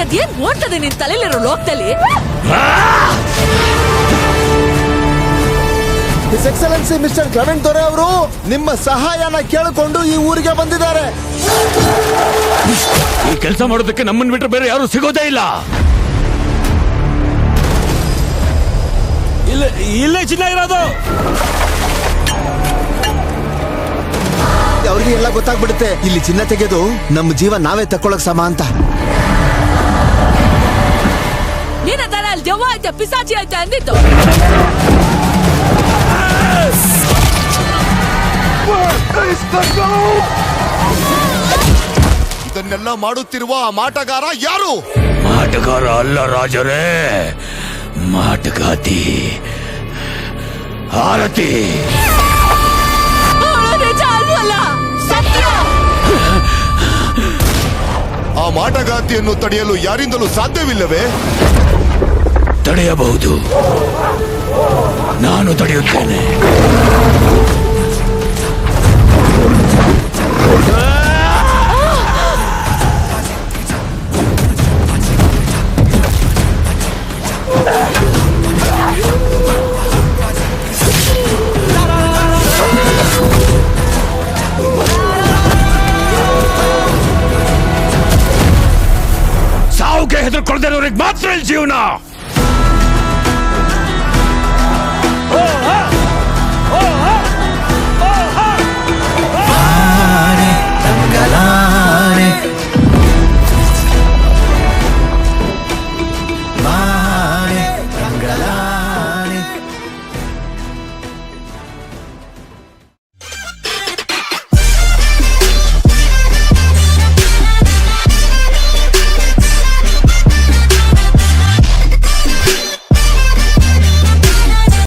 ಏನ್ ಓಡ್ತದೆ ನಿನ್ ತಲೆಲಿರೋ ಲೋಕದಲ್ಲಿ? ಹಿಸ್ ಎಕ್ಸಲೆನ್ಸಿ ಮಿಸ್ಟರ್ ಕ್ಲೆಮೆಂಟ್ ದೊರೆ ಅವರು ನಿಮ್ಮ ಸಹಾಯನ ಕೇಳಿಕೊಂಡು ಈ ಊರಿಗೆ ಬಂದಿದ್ದಾರೆ. ಈ ಕೆಲಸ ಮಾಡೋದಕ್ಕೆ ನಮ್ಮನ್ನ ಬಿಟ್ರೆ ಬೇರೆ ಯಾರು ಸಿಗೋದೇ ಇಲ್ಲ. ಇಲ್ಲ ಇಲ್ಲೇ ಚಿನ್ನ ಇರೋದು. ಅವ್ರಿಗೆ ಎಲ್ಲ ಗೊತ್ತಾಗ್ಬಿಡುತ್ತೆ. ಇಲ್ಲಿ ಚಿನ್ನ ತೆಗೆದು ನಮ್ಮ ಜೀವ ನಾವೇ ತಕ್ಕೊಳಕ್ ಸಮ ಅಂತ. ಐತೆ ಪಿಸಾಚಿ ಐತೆ ಅಂದಿತ್ತು ಇದನ್ನೆಲ್ಲ ಮಾಡುತ್ತಿರುವ ಆ ಮಾಟಗಾರ ಯಾರು? ಮಾಟಗಾರ ಅಲ್ಲ ರಾಜರೇ. ಮಾಟಗಾತಿ. ಆರತಿ. ಆ ಮಾಟಗಾತಿಯನ್ನು ತಡೆಯಲು ಯಾರಿಂದಲೂ ಸಾಧ್ಯವಿಲ್ಲವೇ? ತಡೆಯಬಹುದು. ನಾನು ತಡೆಯುತ್ತೇನೆ. ಸಾವುಗೆ ಹೆದರ್ಕೊಳ್ದಿರೋರಿಗೆ ಮಾತ್ರ ಜೀವನ.